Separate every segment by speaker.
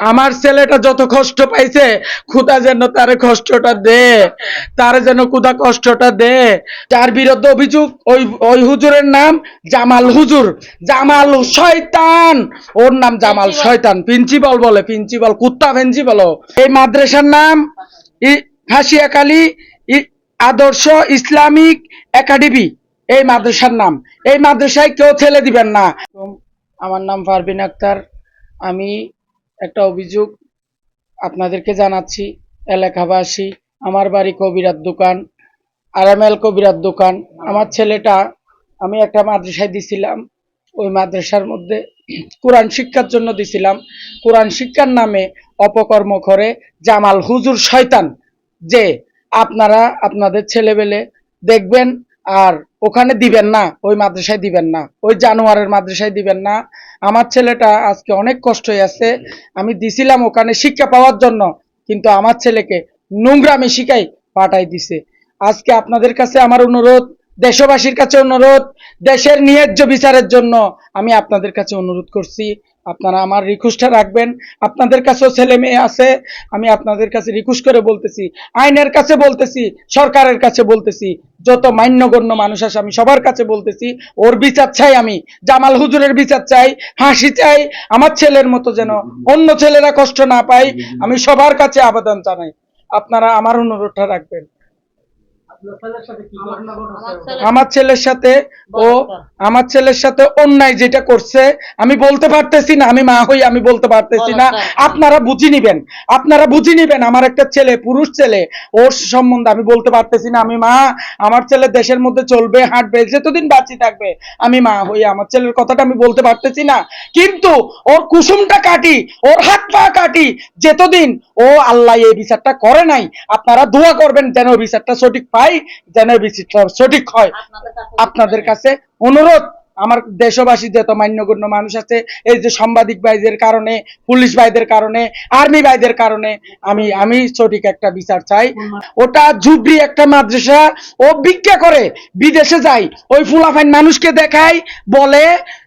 Speaker 1: আমার ছেলেটা যত কষ্ট পাইছে খুদা যেন তার কষ্টটা দে তার যেন খুদা কষ্টটা দে। যার বিরুদ্ধে অভিযোগ ওই ওই হুজুরের নাম জামাল হুজুর। জামাল শয়তান। ওর নাম জামাল শয়তান। প্রিন্সিপাল বলে প্রিন্সিপাল কুত্তা প্রিন্সিপাল এই মাদ্রাসার নাম ই- হাসিয়াকালী ই- আদর্শ ইসলামিক একাডেমি। এই মাদ্রাসার নাম। এই মাদ্রাসায় কেউ ছেলে দিবেন না। আমার নাম পারবিন আক্তার। আমি একটা অভিযোগ আপনাদেরকে জানাচ্ছি, এলাকাবাসী, আমার বাড়ি কবিরাত দোকান, আরামেল কবিরাত দোকান। আমার ছেলেটা, আমি একটা মাদ্রাসায় দিছিলাম, ওই মাদ্রাসার মধ্যে কোরআন শিক্ষার জন্য দিছিলাম। কোরআন শিক্ষার নামে অপকর্ম করে জামাল হুজুর শয়তান, যে আপনারা, আপনাদের ছেলেবেলে দেখবেন আর ওখানে দিবেন না, ওই মাদ্রাসায় দিবেন না, ওই জানোয়ারের মাদ্রাসায় দিবেন না। আমার ছেলেটা আজকে অনেক কষ্টই আছে, আমি দিছিলাম ওখানে শিক্ষা পাওয়ার জন্য, কিন্তু আমার ছেলেকে নোংরামি শিখাই পাঠাই দিছে। আজকে আপনাদের কাছে আমার অনুরোধ, দেশবাসীর কাছে অনুরোধ, দেশের ন্যায্য বিচারের জন্য আমি আপনাদের কাছে অনুরোধ করছি। আপনারা আমার রিকোয়েস্টটা রাখবেন। আপনাদের কাছেও ছেলে মেয়ে আছে, আমি আপনাদের কাছে রিকোয়েস্ট করে বলতেছি, আইনের কাছে বলতেছি, সরকারের কাছে বলতেছি, যত মান্যগণ্য মানুষ আছে আমি সবার কাছে বলতেছি, ওর বিচার চাই আমি, জামাল হুজুরের বিচার চাই, হাসি চাই, আমার ছেলের মতো যেন অন্য ছেলেরা কষ্ট না পায়, আমি সবার কাছে আবেদন জানাই। আপনারা আমার অনুরোধটা রাখবেন। আমার ছেলের সাথে ও আমার ছেলের সাথে অন্যায় যেটা করছে আমি বলতে পারতেছি না আমি মা হই আমি বলতে পারতেছি না। আপনারা বুঝি নিবেন আপনারা বুঝি নিবেন আমার একটা ছেলে পুরুষ ছেলে ওর সম্বন্ধে আমি বলতে পারতেছি না আমি মা আমার ছেলে দেশের মধ্যে চলবে হাঁটবে যতদিন বাঁচি থাকবে আমি মা হই আমার ছেলের কথাটা আমি বলতে পারতেছি না। কিন্তু ওর কুসুমটা কাটি ওর হাত পা কাটি যেতদিন ও আল্লাহ এই বিচারটা করে নাই আপনারা দোয়া করবেন যেন ওই বিচারটা সঠিক পাই যেন ওই সঠিক হয়। আপনাদের কাছে অনুরোধ, আমার দেশবাসী যত মান্যগণ্য মানুষ আছে, এই যে সাংবাদিক ভাইদের কারণে, পুলিশ ভাইদের কারণে, আর্মি ভাইদের কারণে, আমি আমি সঠিক একটা বিচার চাই। ওটা জুবরি একটা মাদ্রাসা, ও ভিক্ষা করে, বিদেশে যায়, ওই ফুলাফাইন মানুষকে দেখায়, বলে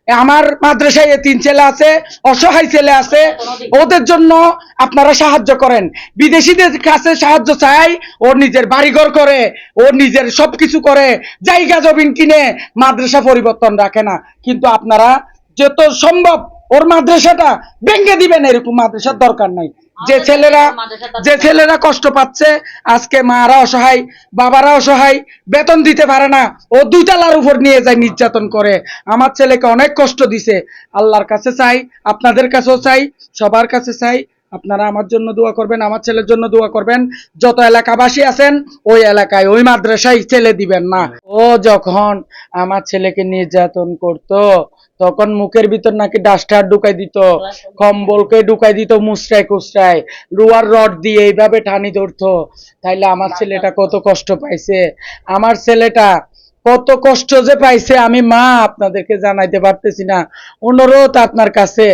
Speaker 1: আমার মাদ্রাসায় তিন ছেলে আছে, অসহায় ছেলে আছে, ওদের জন্য আপনারা সাহায্য করেন। বিদেশিদের কাছে সাহায্য চাই, ও নিজের বাড়িঘর করে, ও নিজের সবকিছু করে, জায়গা জমিন কিনে মাদ্রাসা পরিবর্তন রাখে না। কিন্তু আপনারা যত সম্ভব ওর মাদ্রাসাটা ভেঙে দিবেন এরকম মাদ্রাসার দরকার নাই। যে ছেলেরা যে ছেলেরা কষ্ট পাচ্ছে আজকে মারা অসহায় বাবারা অসহায় বেতন দিতে পারে না ও দুই তালার উপর নিয়ে যায় নির্যাতন করে। আমার ছেলেকে অনেক কষ্ট দিছে। আল্লাহর কাছে চাই আপনাদের কাছেও চাই সবার কাছে চাই আপনারা আমার জন্য দোয়া করবেন, আমার ছেলের জন্য দোয়া করবেন। যত এলাকাবাসী আছেন, ওই এলাকায়, ওই মাদ্রাসায় ছেলে দিবেন না। ও যখন আমার ছেলেকে নির্যাতন করতো, তখন মুখের ভিতর নাকি ডাস্টার ঢুকাই দিত, কম্বলকে ঢুকাই দিত মুসরায় কুসরায় লোয়ার রড দিয়ে এইভাবে টানি ধরতো। তাইলে আমার ছেলেটা কত কষ্ট পাইছে। আমার ছেলেটা কত কষ্ট যে পাইছে, আমি মা আপনাদেরকে জানাইতে পারতেছি না। অনুরোধ আপনার কাছে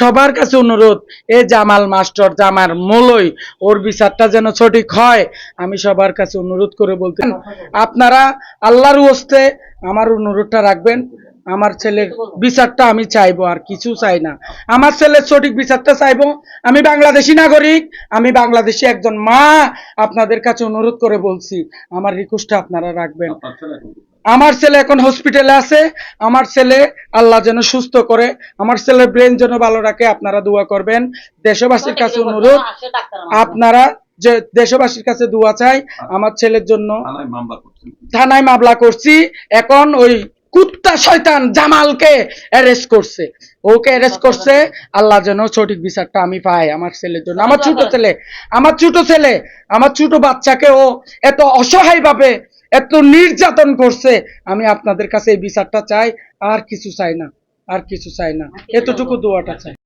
Speaker 1: সবার কাছে অনুরোধ, এ জামাল মাস্টার, জামার মূলই, ওর বিচারটা যেন সঠিক হয়, আমি সবার কাছে অনুরোধ করে বলতে আপনারা আল্লাহর ওস্তে আমার অনুরোধটা রাখবেন। আমার ছেলের বিচারটা আমি চাইব আর কিছু চাই না। আমার ছেলের সঠিক বিচারটা চাইব। আমি বাংলাদেশি নাগরিক আমি বাংলাদেশি একজন মা আপনাদের কাছে অনুরোধ করে বলছি আমার রিকোয়েস্টটা আপনারা রাখবেন। আমার ছেলে এখন হসপিটালে আছে। আমার ছেলে আল্লাহ যেন সুস্থ করে আমার ছেলের ব্রেন যেন ভালো রাখে আপনারা দোয়া করবেন। দেশবাসীর কাছে অনুরোধ আপনারা যে দেশবাসীর কাছে দোয়া চাই আমার ছেলের জন্য
Speaker 2: থানায় মামলা
Speaker 1: থানায় মামলা করছি। এখন ওই কুত্তা শয়তান জামালকে অ্যারেস্ট করছে। ওকে অ্যারেস্ট করছে আল্লাহ যেন সঠিক বিচারটা আমি পাই আমার ছেলের জন্য। আমার ছোট ছেলে আমার ছোট ছেলে আমার ছোট বাচ্চাকে ও এত অসহায় ভাবে এত নির্যাতন করছে আমি আপনাদের কাছে এই বিচারটা চাই আর কিছু চাই না আর কিছু চাই না। এতটুকু দোয়াটা চাই।